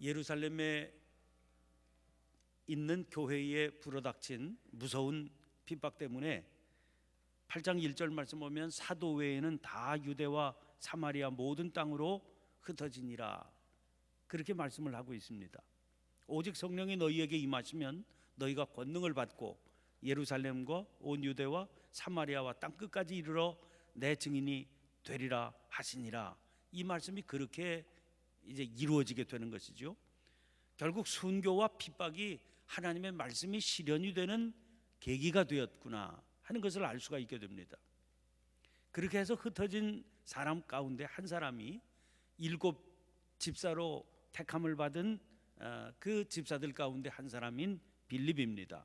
예루살렘에 있는 교회에 불어닥친 무서운 핍박 때문에 8장 1절 말씀 보면 사도 외에는 다 유대와 사마리아 모든 땅으로 흩어지니라 그렇게 말씀을 하고 있습니다. 오직 성령이 너희에게 임하시면 너희가 권능을 받고 예루살렘과 온 유대와 사마리아와 땅 끝까지 이르러 내 증인이 되리라 하시니라. 이 말씀이 그렇게 이제 이루어지게 되는 것이죠. 결국 순교와 핍박이 하나님의 말씀이 실현이 되는 계기가 되었구나 하는 것을 알 수가 있게 됩니다. 그렇게 해서 흩어진 사람 가운데 한 사람이 일곱 집사로 택함을 받은 어, 그 집사들 가운데 한 사람인 빌립입니다.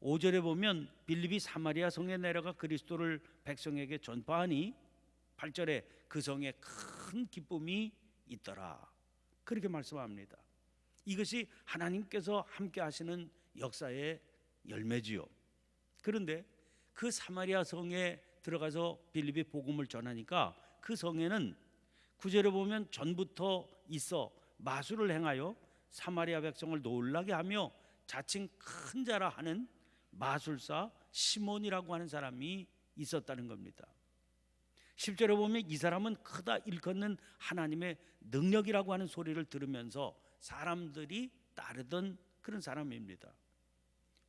5절에 보면 빌립이 사마리아 성에 내려가 그리스도를 백성에게 전파하니 8절에 그 성에 큰 기쁨이 있더라. 그렇게 말씀합니다. 이것이 하나님께서 함께 하시는 역사의 열매지요. 그런데 그 사마리아 성에 들어가서 빌립이 복음을 전하니까 그 성에는 구절에 보면 전부터 있어 마술을 행하여 사마리아 백성을 놀라게 하며 자칭 큰 자라 하는 마술사 시몬이라고 하는 사람이 있었다는 겁니다. 10절에 보면 이 사람은 크다 일컫는 하나님의 능력이라고 하는 소리를 들으면서 사람들이 따르던 그런 사람입니다.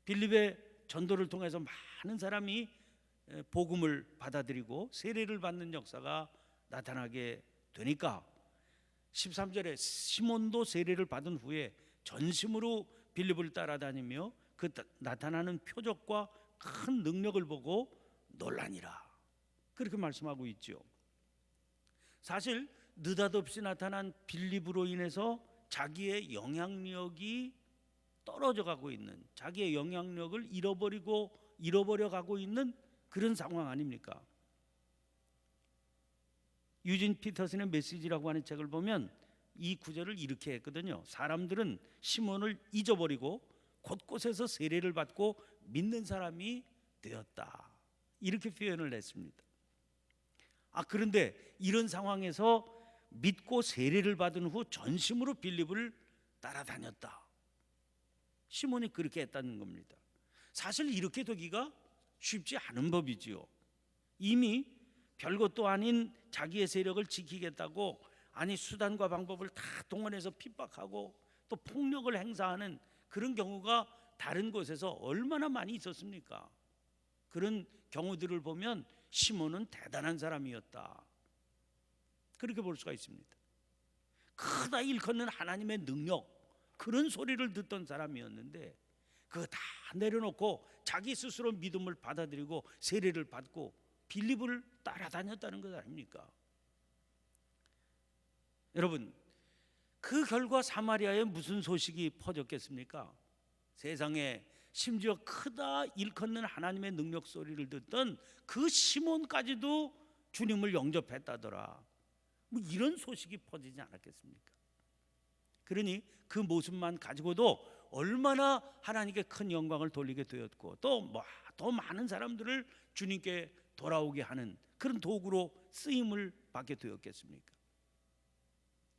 빌립의 전도를 통해서 많은 사람이 복음을 받아들이고 세례를 받는 역사가 나타나게 되니까 13절에 시몬도 세례를 받은 후에 전심으로 빌립을 따라다니며 그 나타나는 표적과 큰 능력을 보고 놀라니라. 그렇게 말씀하고 있죠. 사실 느닷없이 나타난 빌립으로 인해서 자기의 영향력이 떨어져 가고 있는 자기의 영향력을 잃어버리고 잃어버려 가고 있는 그런 상황 아닙니까? 유진 피터슨의 메시지라고 하는 책을 보면 이 구절을 이렇게 했거든요. 사람들은 시몬을 잊어버리고 곳곳에서 세례를 받고 믿는 사람이 되었다. 이렇게 표현을 했습니다. 아 그런데 이런 상황에서 믿고 세례를 받은 후 전심으로 빌립을 따라다녔다. 시몬이 그렇게 했다는 겁니다. 사실 이렇게 되기가 쉽지 않은 법이지요. 이미 별것도 아닌 자기의 세력을 지키겠다고 아니 수단과 방법을 다 동원해서 핍박하고 또 폭력을 행사하는 그런 경우가 다른 곳에서 얼마나 많이 있었습니까? 그런 경우들을 보면 시몬은 대단한 사람이었다. 그렇게 볼 수가 있습니다. 크다 일컫는 하나님의 능력 그런 소리를 듣던 사람이었는데 그거 다 내려놓고 자기 스스로 믿음을 받아들이고 세례를 받고 빌립을 따라다녔다는 것 아닙니까? 여러분 그 결과 사마리아에 무슨 소식이 퍼졌겠습니까? 세상에 심지어 크다 일컫는 하나님의 능력 소리를 듣던 그 시몬까지도 주님을 영접했다더라. 뭐 이런 소식이 퍼지지 않았겠습니까? 그러니 그 모습만 가지고도 얼마나 하나님께 큰 영광을 돌리게 되었고 또 뭐 더 많은 사람들을 주님께 돌아오게 하는 그런 도구로 쓰임을 받게 되었겠습니까?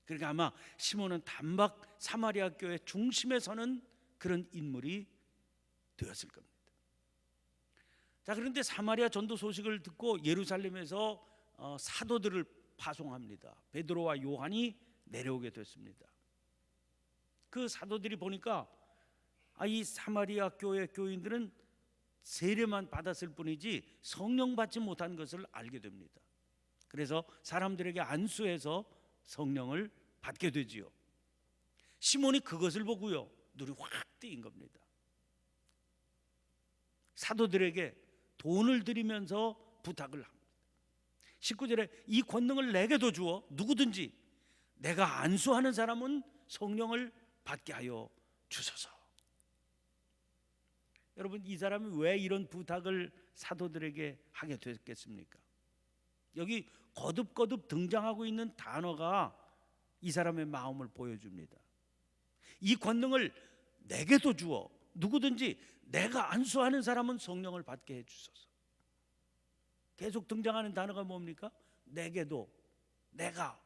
그러니까 아마 시몬은 단박 사마리아 교회 중심에 서는 그런 인물이 되었을 겁니다. 자 그런데 사마리아 전도 소식을 듣고 예루살렘에서 어, 사도들을 파송합니다. 베드로와 요한이 내려오게 됐습니다. 그 사도들이 보니까 아, 이 사마리아 교회 교인들은 세례만 받았을 뿐이지 성령 받지 못한 것을 알게 됩니다. 그래서 사람들에게 안수해서 성령을 받게 되지요. 시몬이 그것을 보고요. 눈이 확 뜨인 겁니다. 사도들에게 돈을 드리면서 부탁을 합니다. 19절에 이 권능을 내게도 주어 누구든지 내가 안수하는 사람은 성령을 받게 하여 주소서. 여러분 이 사람이 왜 이런 부탁을 사도들에게 하게 됐겠습니까? 여기 거듭거듭 등장하고 있는 단어가 이 사람의 마음을 보여줍니다. 이 권능을 내게도 주어 누구든지 내가 안수하는 사람은 성령을 받게 해 주소서. 계속 등장하는 단어가 뭡니까? 내게도 내가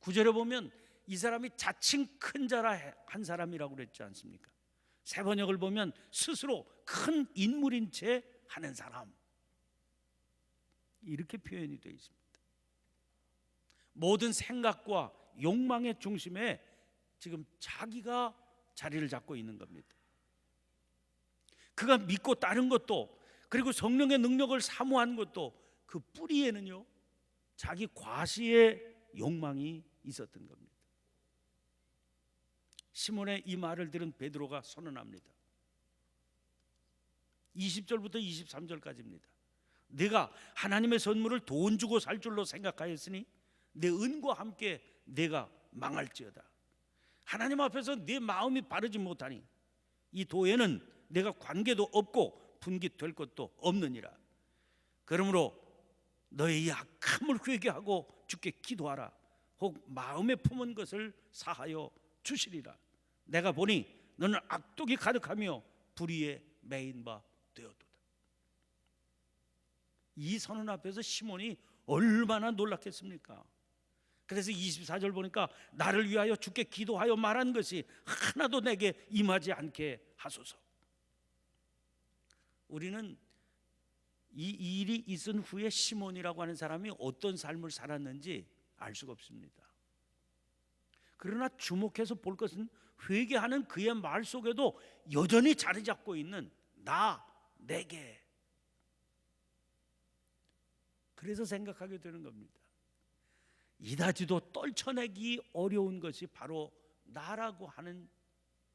구절에 보면 이 사람이 자칭 큰 자라 한 사람이라고 그랬지 않습니까? 세 번역을 보면 스스로 큰 인물인 채 하는 사람 이렇게 표현이 되어 있습니다. 모든 생각과 욕망의 중심에 지금 자기가 자리를 잡고 있는 겁니다. 그가 믿고 따른 것도 그리고 성령의 능력을 사모한 것도 그 뿌리에는요 자기 과시의 욕망이 있었던 겁니다. 시몬의 이 말을 들은 베드로가 선언합니다. 20절부터 23절까지입니다. 내가 하나님의 선물을 돈 주고 살 줄로 생각하였으니 내 은과 함께 내가 망할지어다. 하나님 앞에서 내 마음이 바르지 못하니 이 도에는 내가 관계도 없고 분깃될 것도 없느니라. 그러므로 너의 약함을 회개하고 주께 기도하라. 혹 마음에 품은 것을 사하여 주시리라. 내가 보니 너는 악독이 가득하며 불의에 매인 바 되었도다. 이 선언 앞에서 시몬이 얼마나 놀랐겠습니까? 그래서 24절 보니까 나를 위하여 주께 기도하여 말한 것이 하나도 내게 임하지 않게 하소서. 우리는 이 일이 있은 후에 시몬이라고 하는 사람이 어떤 삶을 살았는지 알 수가 없습니다. 그러나 주목해서 볼 것은 회개하는 그의 말 속에도 여전히 자리 잡고 있는 나 내게 그래서 생각하게 되는 겁니다. 이다지도 떨쳐내기 어려운 것이 바로 나라고 하는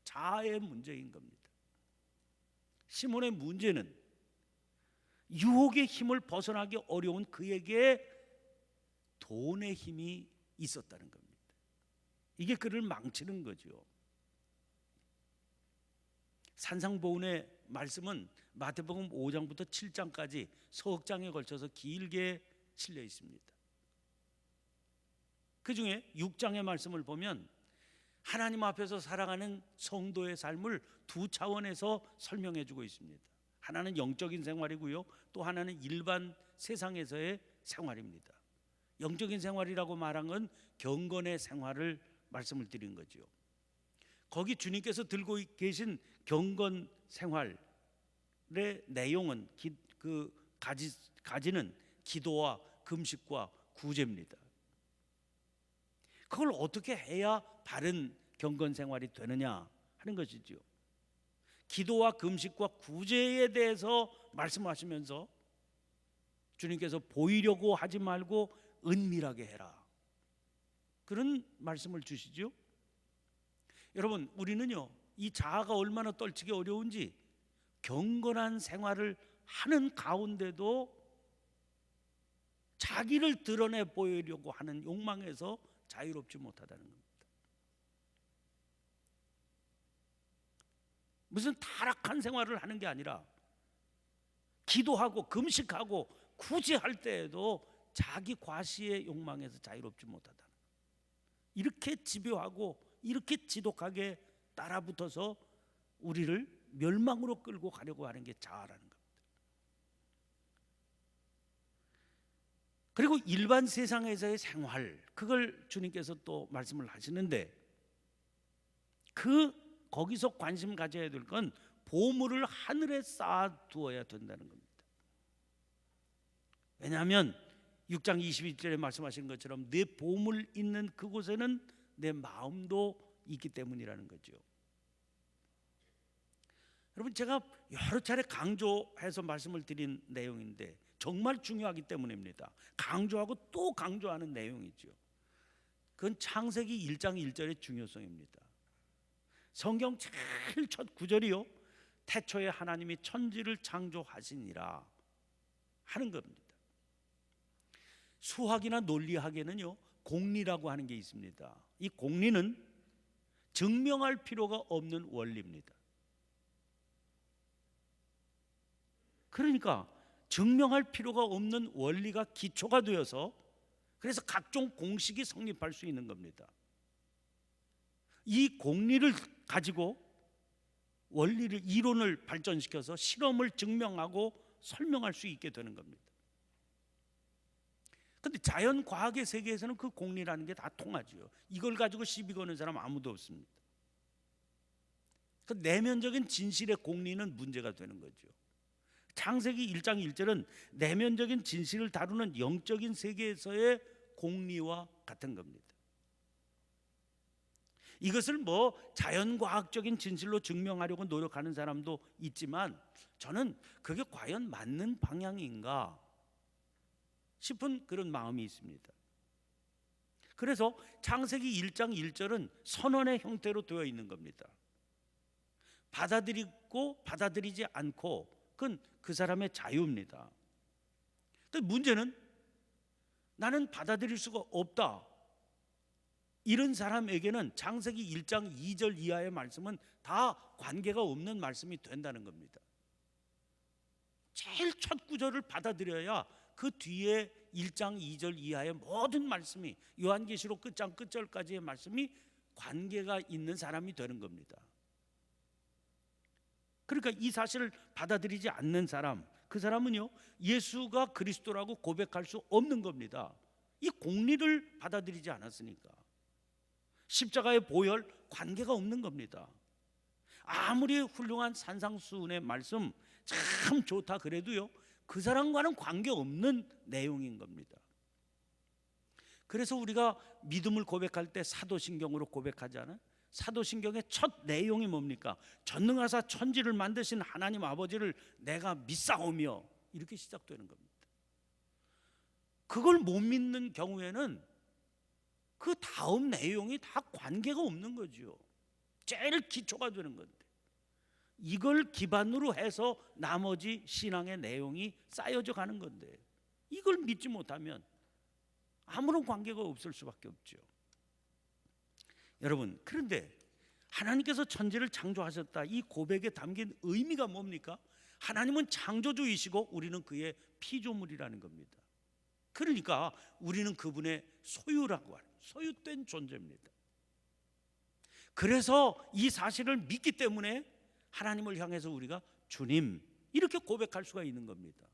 자아의 문제인 겁니다. 시몬의 문제는 유혹의 힘을 벗어나기 어려운 그에게 돈의 힘이 있었다는 겁니다. 이게 그를 망치는 거죠. 산상보훈의 말씀은 마태복음 5장부터 7장까지 석 장에 걸쳐서 길게 실려 있습니다. 그 중에 6장의 말씀을 보면 하나님 앞에서 살아가는 성도의 삶을 두 차원에서 설명해 주고 있습니다. 하나는 영적인 생활이고요. 또 하나는 일반 세상에서의 생활입니다. 영적인 생활이라고 말한 건 경건의 생활을 말씀을 드린 거죠. 거기 주님께서 들고 계신 경건 생활의 내용은 기, 그 가지 가지는 기도와 금식과 구제입니다. 그걸 어떻게 해야 바른 경건 생활이 되느냐 하는 것이죠. 기도와 금식과 구제에 대해서 말씀하시면서 주님께서 보이려고 하지 말고 은밀하게 해라. 그런 말씀을 주시죠. 여러분, 우리는요, 이 자아가 얼마나 떨치기 어려운지 경건한 생활을 하는 가운데도 자기를 드러내 보이려고 하는 욕망에서 자유롭지 못하다는 겁니다. 무슨 타락한 생활을 하는 게 아니라 기도하고 금식하고 구제할 때에도 자기 과시의 욕망에서 자유롭지 못하다. 이렇게 집요하고 이렇게 지독하게 따라붙어서 우리를 멸망으로 끌고 가려고 하는 게 자아라는 겁니다. 그리고 일반 세상에서의 생활 그걸 주님께서 또 말씀을 하시는데 그 거기서 관심 가져야 될 건 보물을 하늘에 쌓아 두어야 된다는 겁니다. 왜냐하면 6장 22절에 말씀하신 것처럼 내 보물 있는 그곳에는 내 마음도 있기 때문이라는 거죠. 여러분 제가 여러 차례 강조해서 말씀을 드린 내용인데 정말 중요하기 때문입니다. 강조하고 또 강조하는 내용이죠. 그건 창세기 1장 1절의 중요성입니다. 성경 제일 첫 구절이요. 태초에 하나님이 천지를 창조하시니라 하는 겁니다. 수학이나 논리학에는요. 공리라고 하는 게 있습니다. 이 공리는 증명할 필요가 없는 원리입니다. 그러니까 증명할 필요가 없는 원리가 기초가 되어서 그래서 각종 공식이 성립할 수 있는 겁니다. 이 공리를 가지고 원리를 이론을 발전시켜서 실험을 증명하고 설명할 수 있게 되는 겁니다. 근데 자연 과학의 세계에서는 그 공리라는 게 다 통하지요. 이걸 가지고 시비 거는 사람 아무도 없습니다. 그 내면적인 진실의 공리는 문제가 되는 거죠. 창세기 1장 1절은 내면적인 진실을 다루는 영적인 세계에서의 공리와 같은 겁니다. 이것을 뭐 자연과학적인 진실로 증명하려고 노력하는 사람도 있지만 저는 그게 과연 맞는 방향인가 싶은 그런 마음이 있습니다. 그래서 창세기 1장 1절은 선언의 형태로 되어 있는 겁니다. 받아들이고 받아들이지 않고 그건 그 사람의 자유입니다. 근데 문제는 나는 받아들일 수가 없다. 이런 사람에게는 창세기 1장 2절 이하의 말씀은 다 관계가 없는 말씀이 된다는 겁니다. 제일 첫 구절을 받아들여야 그 뒤에 1장 2절 이하의 모든 말씀이 요한계시록 끝장 끝절까지의 말씀이 관계가 있는 사람이 되는 겁니다. 그러니까 이 사실을 받아들이지 않는 사람, 그 사람은요 예수가 그리스도라고 고백할 수 없는 겁니다. 이 공리를 받아들이지 않았으니까 십자가의 보혈 관계가 없는 겁니다. 아무리 훌륭한 산상수훈의 말씀 참 좋다 그래도요 그 사람과는 관계 없는 내용인 겁니다. 그래서 우리가 믿음을 고백할 때 사도신경으로 고백하잖아요. 사도신경의 첫 내용이 뭡니까? 전능하사 천지를 만드신 하나님 아버지를 내가 믿사오며 이렇게 시작되는 겁니다. 그걸 못 믿는 경우에는 그 다음 내용이 다 관계가 없는 거죠. 제일 기초가 되는 건데. 이걸 기반으로 해서 나머지 신앙의 내용이 쌓여져 가는 건데. 이걸 믿지 못하면 아무런 관계가 없을 수밖에 없죠. 여러분, 그런데 하나님께서 천지를 창조하셨다. 이 고백에 담긴 의미가 뭡니까? 하나님은 창조주이시고 우리는 그의 피조물이라는 겁니다. 그러니까 우리는 그분의 소유라고 하는 소유된 존재입니다. 그래서 이 사실을 믿기 때문에 하나님을 향해서 우리가 주님 이렇게 고백할 수가 있는 겁니다.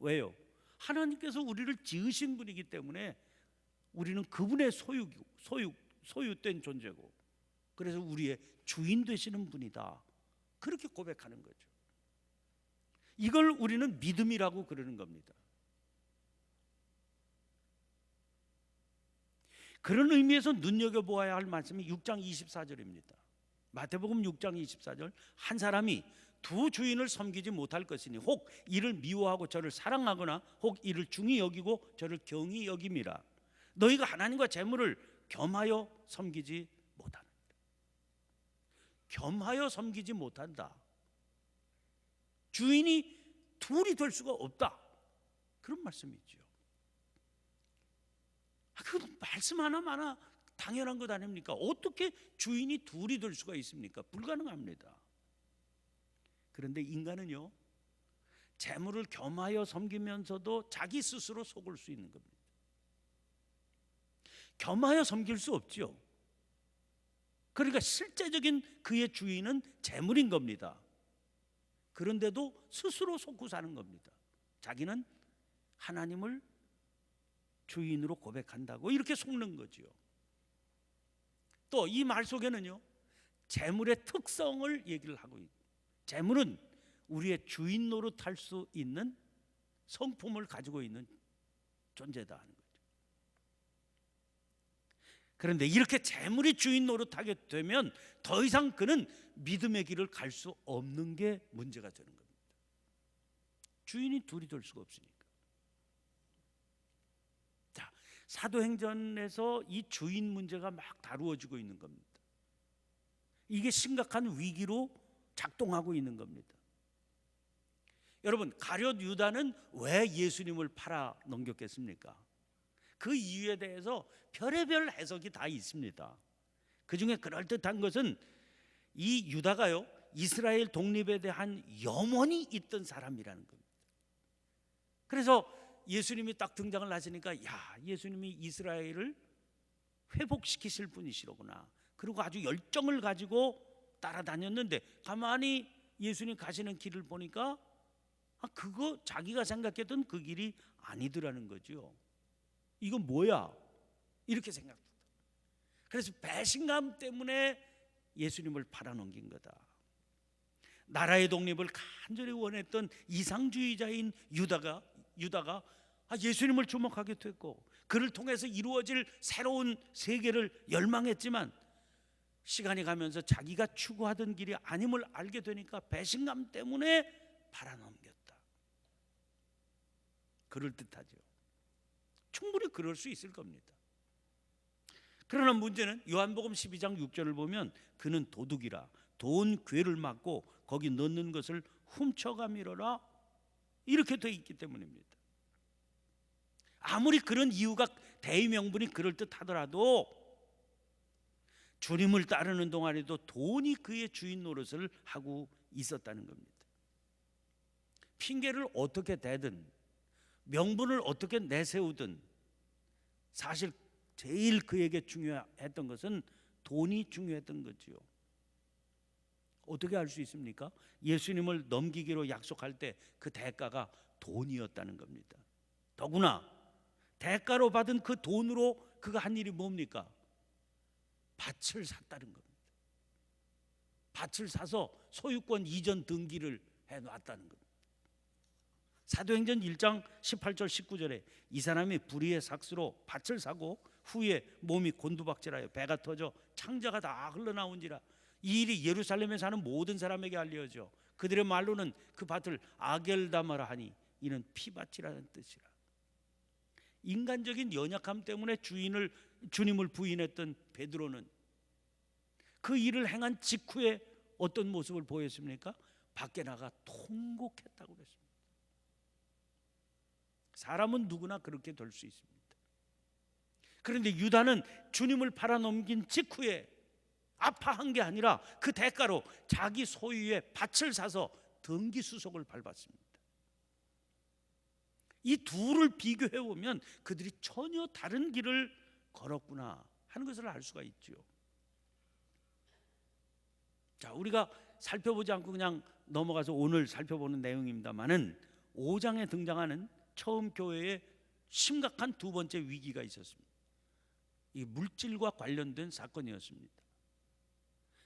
왜요? 하나님께서 우리를 지으신 분이기 때문에 우리는 그분의 소유 소유 소유된 존재고 그래서 우리의 주인 되시는 분이다. 그렇게 고백하는 거죠. 이걸 우리는 믿음이라고 그러는 겁니다. 그런 의미에서 눈여겨 보아야 할 말씀이 6장 24절입니다. 마태복음 6장 24절 한 사람이 두 주인을 섬기지 못할 것이니 혹 이를 미워하고 저를 사랑하거나 혹 이를 중히 여기고 저를 경히 여김이라 너희가 하나님과 재물을 겸하여 섬기지 못하는 겸하여 섬기지 못한다. 주인이 둘이 될 수가 없다. 그런 말씀이죠. 아, 그 말씀 하나마나 당연한 것 아닙니까? 어떻게 주인이 둘이 될 수가 있습니까? 불가능합니다. 그런데 인간은요, 재물을 겸하여 섬기면서도 자기 스스로 속을 수 있는 겁니다. 겸하여 섬길 수 없죠. 그러니까 실제적인 그의 주인은 재물인 겁니다. 그런데도 스스로 속고 사는 겁니다. 자기는 하나님을 주인으로 고백한다고 이렇게 속는 거지요. 또 이 말 속에는요. 재물의 특성을 얘기를 하고 있. 재물은 우리의 주인 노릇할 수 있는 성품을 가지고 있는 존재다 하는 거죠. 그런데 이렇게 재물이 주인 노릇하게 되면 더 이상 그는 믿음의 길을 갈 수 없는 게 문제가 되는 겁니다. 주인이 둘이 될 수가 없으니까. 자, 사도행전에서 이 주인 문제가 막 다루어지고 있는 겁니다. 이게 심각한 위기로 작동하고 있는 겁니다. 여러분, 가룟 유다는 왜 예수님을 팔아 넘겼겠습니까? 그 이유에 대해서 별의별 해석이 다 있습니다. 그 중에 그럴듯한 것은 이 유다가요 이스라엘 독립에 대한 염원이 있던 사람이라는 겁니다. 그래서 예수님이 딱 등장을 하시니까 야 예수님이 이스라엘을 회복시키실 분이시로구나. 그리고 아주 열정을 가지고 따라다녔는데 가만히 예수님 가시는 길을 보니까 아 그거 자기가 생각했던 그 길이 아니더라는 거죠. 이건 뭐야? 이렇게 생각했다. 그래서 배신감 때문에 예수님을 팔아넘긴 거다. 나라의 독립을 간절히 원했던 이상주의자인 유다가 유다가 아, 예수님을 주목하게 됐고 그를 통해서 이루어질 새로운 세계를 열망했지만 시간이 가면서 자기가 추구하던 길이 아님을 알게 되니까 배신감 때문에 팔아넘겼다. 그럴 듯하죠. 충분히 그럴 수 있을 겁니다. 그러나 문제는 요한복음 12장 6절을 보면 그는 도둑이라 돈 괴를 맞고 거기 넣는 것을 훔쳐가미러라 이렇게 돼 있기 때문입니다. 아무리 그런 이유가 대의 명분이 그럴 듯 하더라도 주님을 따르는 동안에도 돈이 그의 주인 노릇을 하고 있었다는 겁니다. 핑계를 어떻게 대든 명분을 어떻게 내세우든 사실 제일 그에게 중요했던 것은 돈이 중요했던 거지요. 어떻게 알 수 있습니까? 예수님을 넘기기로 약속할 때 그 대가가 돈이었다는 겁니다. 더구나 대가로 받은 그 돈으로 그가 한 일이 뭡니까? 밭을 샀다는 겁니다. 밭을 사서 소유권 이전 등기를 해 놨다는 겁니다. 사도행전 1장 18절 19절에 이 사람이 불의의 삭스로 밭을 사고 후에 몸이 곤두박질하여 배가 터져 창자가 다 흘러나온지라 이 일이 예루살렘에 사는 모든 사람에게 알려져 그들의 말로는 그 밭을 아겔다마라 하니 이는 피밭이라는 뜻이라 인간적인 연약함 때문에 주인을 주님을 부인했던 베드로는 그 일을 행한 직후에 어떤 모습을 보였습니까? 밖에 나가 통곡했다고 그랬습니다. 사람은 누구나 그렇게 될 수 있습니다. 그런데 유다는 주님을 팔아넘긴 직후에 아파한 게 아니라 그 대가로 자기 소유의 밭을 사서 등기 수속을 밟았습니다. 이 둘을 비교해 보면 그들이 전혀 다른 길을 걸었구나 하는 것을 알 수가 있죠. 자, 우리가 살펴보지 않고 그냥 넘어가서 오늘 살펴보는 내용입니다만은 5장에 등장하는 처음 교회에 심각한 두 번째 위기가 있었습니다. 이 물질과 관련된 사건이었습니다.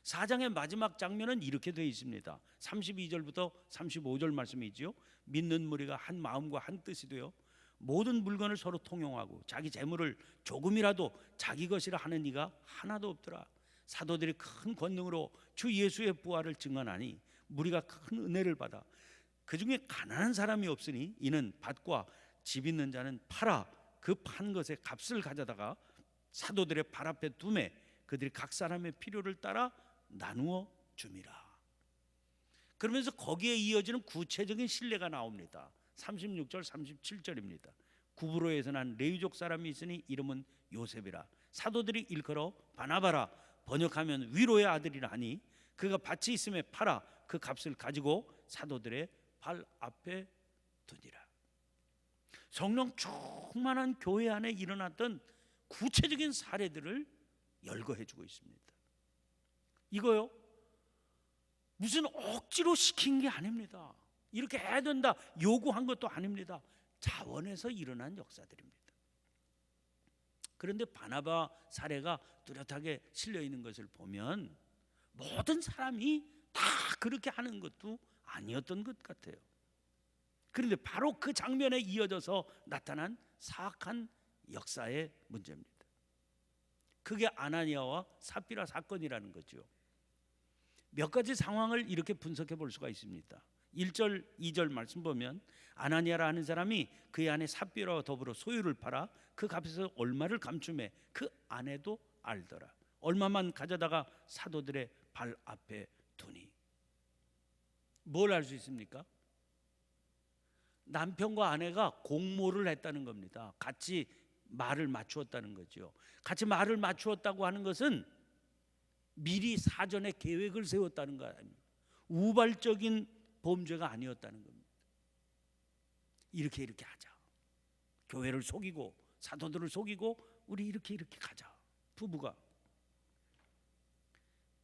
4장의 마지막 장면은 이렇게 되어 있습니다. 32절부터 35절 말씀이지요. 믿는 무리가 한 마음과 한 뜻이 되어 모든 물건을 서로 통용하고 자기 재물을 조금이라도 자기 것이라 하는 이가 하나도 없더라. 사도들이 큰 권능으로 주 예수의 부활을 증언하니 무리가 큰 은혜를 받아 그 중에 가난한 사람이 없으니 이는 밭과 집 있는 자는 팔아 그 판 것의 값을 가져다가 사도들의 발 앞에 두매 그들이 각 사람의 필요를 따라 나누어 줌이라. 그러면서 거기에 이어지는 구체적인 신뢰가 나옵니다. 36절 37절입니다. 구브로에서 난 레위족 사람이 있으니 이름은 요셉이라. 사도들이 일컬어 바나바라 번역하면 위로의 아들이라 하니 그가 밭이 있음에 팔아 그 값을 가지고 사도들의 발 앞에 두니라. 성령 충만한 교회 안에 일어났던 구체적인 사례들을 열거해 주고 있습니다. 이거요. 무슨 억지로 시킨 게 아닙니다. 이렇게 해야 된다 요구한 것도 아닙니다. 자원에서 일어난 역사들입니다. 그런데 바나바 사례가 뚜렷하게 실려 있는 것을 보면 모든 사람이 다 그렇게 하는 것도 아니었던 것 같아요. 그런데 바로 그 장면에 이어져서 나타난 사악한 역사의 문제입니다. 그게 아나니아와 삽비라 사건이라는 거죠. 몇 가지 상황을 이렇게 분석해 볼 수가 있습니다. 1절, 2절 말씀 보면 아나니아라 하는 사람이 그의 아내 삽비라와 더불어 소유를 팔아 그 값에서 얼마를 감춤해 그 아내도 알더라. 얼마만 가져다가 사도들의 발 앞에 두니. 뭘 알 수 있습니까? 남편과 아내가 공모를 했다는 겁니다. 같이 말을 맞추었다는 거죠. 같이 말을 맞추었다고 하는 것은 미리 사전에 계획을 세웠다는 거 아닙니까? 우발적인 범죄가 아니었다는 겁니다. 이렇게 이렇게 하자. 교회를 속이고 사도들을 속이고 우리 이렇게 이렇게 가자. 부부가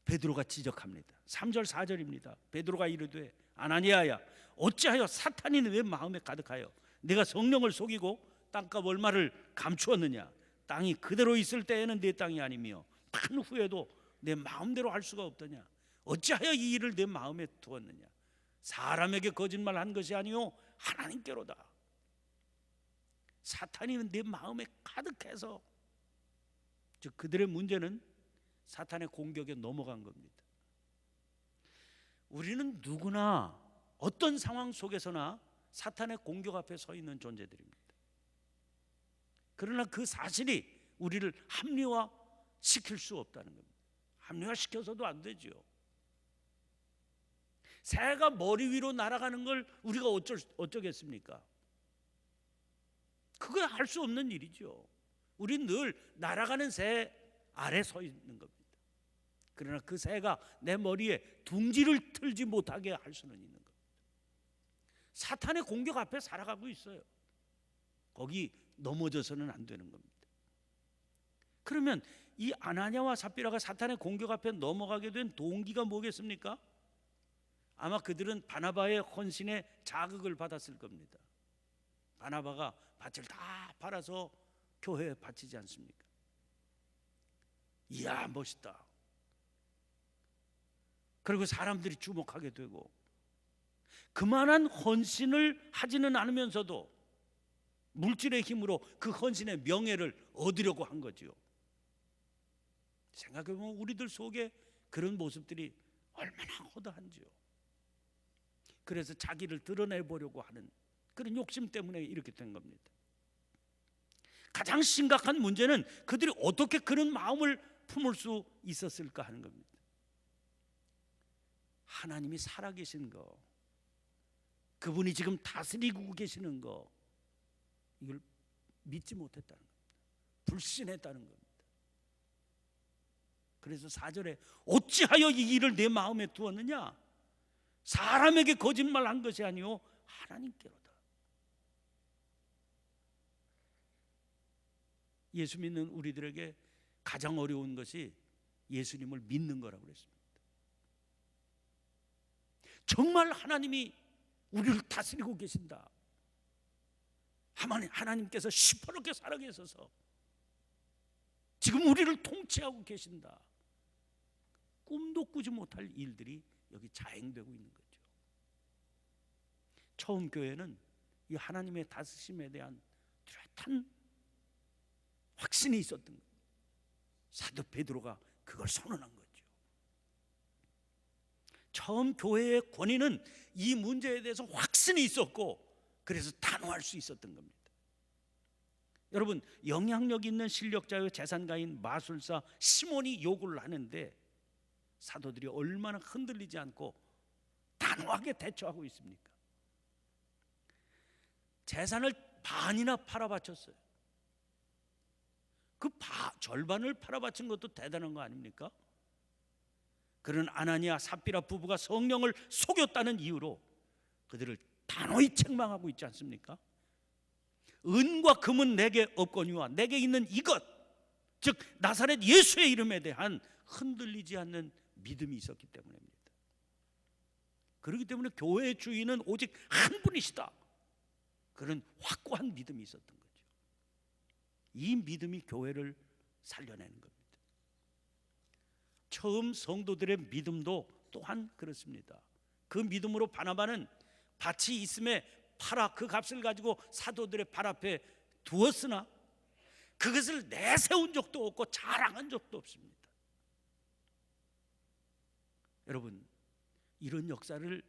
베드로가 지적합니다. 3절 4절입니다. 베드로가 이르되 아나니아야 어찌하여 사탄이 왜 마음에 가득하여 내가 성령을 속이고 땅값 얼마를 감추었느냐? 땅이 그대로 있을 때에는 내 땅이 아니며 판 후에도 내 마음대로 할 수가 없더냐? 어찌하여 이 일을 내 마음에 두었느냐? 사람에게 거짓말한 것이 아니요 하나님께로다. 사탄이 내 마음에 가득해서 즉 그들의 문제는 사탄의 공격에 넘어간 겁니다. 우리는 누구나 어떤 상황 속에서나 사탄의 공격 앞에 서 있는 존재들입니다. 그러나 그 사실이 우리를 합리화 시킬 수 없다는 겁니다. 합리화 시켜서도 안 되지요. 새가 머리 위로 날아가는 걸 우리가 어쩔 어쩌겠습니까? 그거 할 수 없는 일이죠. 우린 늘 날아가는 새 아래 서 있는 겁니다. 그러나 그 새가 내 머리에 둥지를 틀지 못하게 할 수는 있는 겁니다. 사탄의 공격 앞에 살아가고 있어요. 거기 넘어져서는 안 되는 겁니다. 그러면 이 아나냐와 삽비라가 사탄의 공격 앞에 넘어가게 된 동기가 뭐겠습니까? 아마 그들은 바나바의 헌신에 자극을 받았을 겁니다. 바나바가 밭을 다 팔아서 교회에 바치지 않습니까? 이야 멋있다. 그리고 사람들이 주목하게 되고 그만한 헌신을 하지는 않으면서도 물질의 힘으로 그 헌신의 명예를 얻으려고 한 거지요. 생각해 보면 우리들 속에 그런 모습들이 얼마나 허다한지요. 그래서 자기를 드러내 보려고 하는 그런 욕심 때문에 이렇게 된 겁니다. 가장 심각한 문제는 그들이 어떻게 그런 마음을 품을 수 있었을까 하는 겁니다. 하나님이 살아계신 거, 그분이 지금 다스리고 계시는 거, 이걸 믿지 못했다는 겁니다. 불신했다는 겁니다. 그래서 사절에 어찌하여 이 일을 내 마음에 두었느냐? 사람에게 거짓말한 것이 아니요 하나님께로다. 예수 믿는 우리들에게 가장 어려운 것이 예수님을 믿는 거라고 그랬습니다. 정말 하나님이 우리를 다스리고 계신다. 하나님, 하나님께서 시퍼렇게 살아계셔서 지금 우리를 통치하고 계신다. 꿈도 꾸지 못할 일들이 여기 자행되고 있는 거죠. 처음 교회는 이 하나님의 다스심에 대한 뚜렷한 확신이 있었던 거예요. 사도 베드로가 그걸 선언한 거죠. 처음 교회의 권위는 이 문제에 대해서 확신이 있었고 그래서 단호할 수 있었던 겁니다. 여러분 영향력 있는 실력자요 재산가인 마술사 시몬이 요구를 하는데 사도들이 얼마나 흔들리지 않고 단호하게 대처하고 있습니까? 재산을 반이나 팔아바쳤어요. 그 바, 절반을 팔아바친 것도 대단한 거 아닙니까? 그런 아나니아 삽비라 부부가 성령을 속였다는 이유로 그들을 단호히 책망하고 있지 않습니까? 은과 금은 내게 없거니와 내게 있는 이것 즉 나사렛 예수의 이름에 대한 흔들리지 않는 믿음이 있었기 때문입니다. 그렇기 때문에 교회의 주인은 오직 한 분이시다. 그런 확고한 믿음이 있었던 거죠. 이 믿음이 교회를 살려내는 겁니다. 처음 성도들의 믿음도 또한 그렇습니다. 그 믿음으로 바나바는 밭이 있음에 팔아 그 값을 가지고 사도들의 발 앞에 두었으나 그것을 내세운 적도 없고 자랑한 적도 없습니다. 여러분 이런 역사를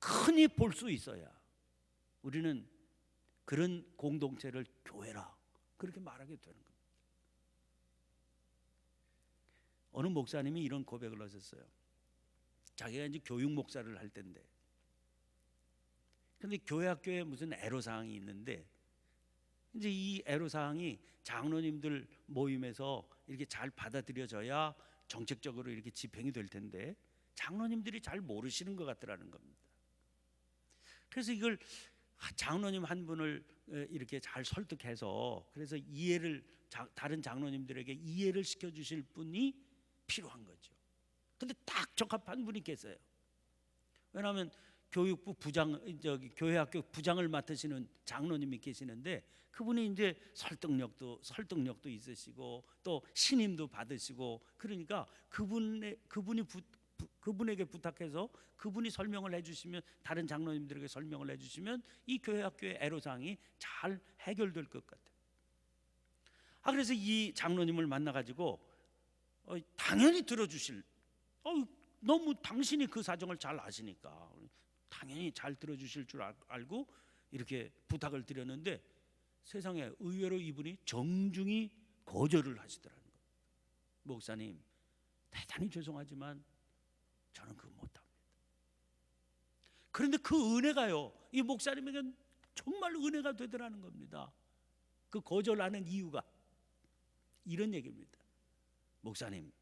흔히 볼 수 있어야 우리는 그런 공동체를 교회라 그렇게 말하게 되는 겁니다. 어느 목사님이 이런 고백을 하셨어요. 자기가 이제 교육 목사를 할 때인데, 근데 교회 학교에 무슨 애로 사항이 있는데, 이제 이 애로 사항이 장로님들 모임에서 이렇게 잘 받아들여져야 정책적으로 이렇게 집행이 될 텐데 장로님들이 잘 모르시는 것 같더라는 겁니다. 그래서 이걸 장로님 한 분을 이렇게 잘 설득해서 그래서 이해를 다른 장로님들에게 이해를 시켜 주실 분이 필요한 거죠. 근데 딱 적합한 분이 계세요. 왜냐하면 교육부 부장 저기 교회학교 부장을 맡으시는 장로님이 계시는데 그분이 이제 설득력도 설득력도 있으시고 또 신임도 받으시고 그러니까 그분의 그분이 부, 부- 그분에게 부탁해서 그분이 설명을 해주시면 다른 장로님들에게 설명을 해주시면 이 교회 학교의 애로사항이 잘 해결될 것 같아요. 아 그래서 이 장로님을 만나 가지고 어, 당연히 들어주실. 어, 너무 당신이 그 사정을 잘 아시니까 당연히 잘 들어주실 줄 알- 알고 이렇게 부탁을 드렸는데 세상에 의외로 이분이 정중히 거절을 하시더라는 거예요. 목사님 대단히 죄송하지만 저는 그거 못합니다. 그런데 그 은혜가요 이 목사님에겐 정말 은혜가 되더라는 겁니다. 그 거절하는 이유가 이런 얘기입니다. 목사님,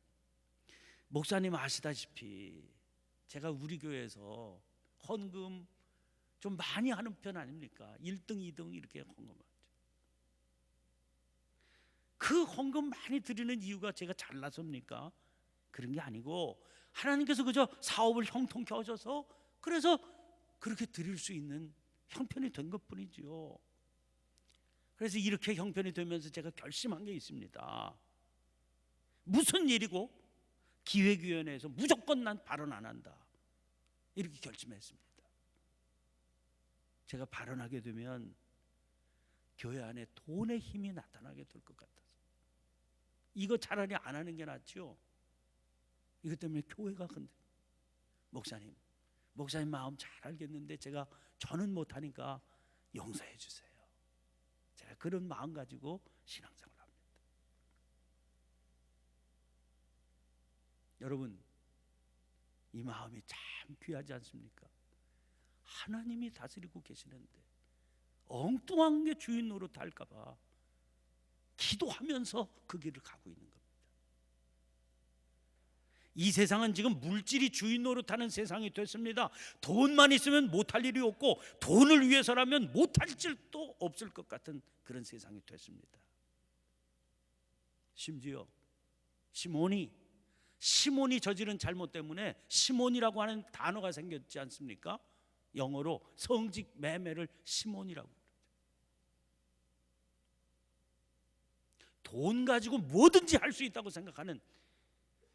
목사님 아시다시피 제가 우리 교회에서 헌금 좀 많이 하는 편 아닙니까? 1등, 2등 이렇게 헌금하죠. 그 헌금 많이 드리는 이유가 제가 잘나섭니까? 그런 게 아니고 하나님께서 그저 사업을 형통케 하셔서 그래서 그렇게 드릴 수 있는 형편이 된 것뿐이지요. 그래서 이렇게 형편이 되면서 제가 결심한 게 있습니다. 무슨 일이고 기획위원회에서 무조건 난 발언 안 한다. 이렇게 결심했습니다. 제가 발언하게 되면 교회 안에 돈의 힘이 나타나게 될 것 같아서 이거 차라리 안 하는 게 낫죠. 이것 때문에 교회가 흔들. 목사님, 목사님 마음 잘 알겠는데 제가 저는 못하니까 용서해 주세요. 제가 그런 마음 가지고 신앙생활 합니다. 여러분, 이 마음이 참 귀하지 않습니까? 하나님이 다스리고 계시는데 엉뚱한 게 주인 노릇 할까봐 기도하면서 그 길을 가고 있는. 이 세상은 지금 물질이 주인 노릇하는 세상이 됐습니다. 돈만 있으면 못할 일이 없고 돈을 위해서라면 못할 일도 없을 것 같은 그런 세상이 됐습니다. 심지어 시몬이 시몬이 저지른 잘못 때문에 시몬이라고 하는 단어가 생겼지 않습니까? 영어로 성직 매매를 시몬이라고. 돈 가지고 뭐든지 할 수 있다고 생각하는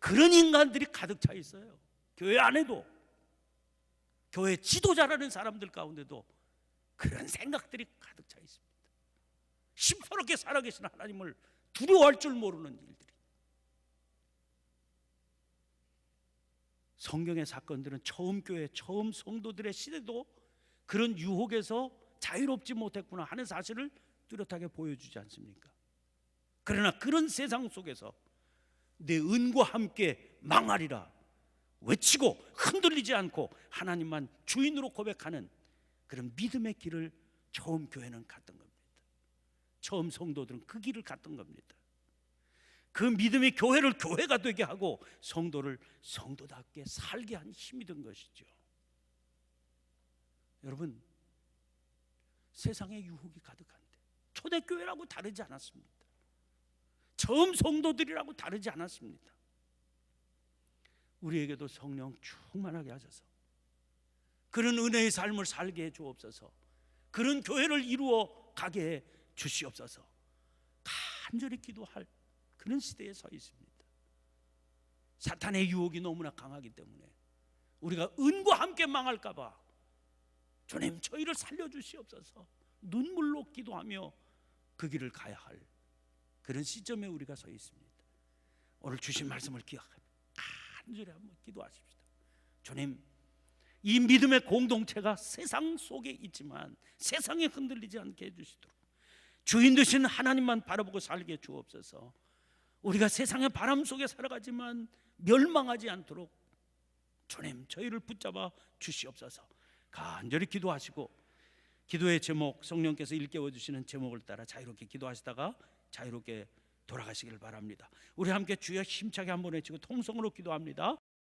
그런 인간들이 가득 차 있어요. 교회 안에도 교회 지도자라는 사람들 가운데도 그런 생각들이 가득 차 있습니다. 심플하게 살아계신 하나님을 두려워할 줄 모르는 일들이. 성경의 사건들은 처음 교회, 처음 성도들의 시대도 그런 유혹에서 자유롭지 못했구나 하는 사실을 뚜렷하게 보여주지 않습니까? 그러나 그런 세상 속에서 내 은과 함께 망하리라 외치고 흔들리지 않고 하나님만 주인으로 고백하는 그런 믿음의 길을 처음 교회는 갔던 겁니다. 처음 성도들은 그 길을 갔던 겁니다. 그 믿음이 교회를 교회가 되게 하고 성도를 성도답게 살게 한 힘이 된 것이죠. 여러분 세상에 유혹이 가득한데 초대교회라고 다르지 않았습니다. 처음 성도들이라고 다르지 않았습니다. 우리에게도 성령 충만하게 하셔서 그런 은혜의 삶을 살게 해 주옵소서. 그런 교회를 이루어 가게 해 주시옵소서. 간절히 기도할 그런 시대에 서 있습니다. 사탄의 유혹이 너무나 강하기 때문에 우리가 은과 함께 망할까 봐 주님 저희를 살려 주시옵소서. 눈물로 기도하며 그 길을 가야 할 그런 시점에 우리가 서 있습니다. 오늘 주신 말씀을 기억하며 간절히 한번 기도하십시다. 주님, 이 믿음의 공동체가 세상 속에 있지만 세상에 흔들리지 않게 해주시도록 주인 되신 하나님만 바라보고 살게 주옵소서. 우리가 세상의 바람 속에 살아가지만 멸망하지 않도록 주님 저희를 붙잡아 주시옵소서. 간절히 기도하시고 기도의 제목 성령께서 일깨워 주시는 제목을 따라 자유롭게 기도하시다가 자유롭게 돌아가시기를 바랍니다. 우리 함께 주여 힘차게 한번 외치고 통성으로 기도합니다.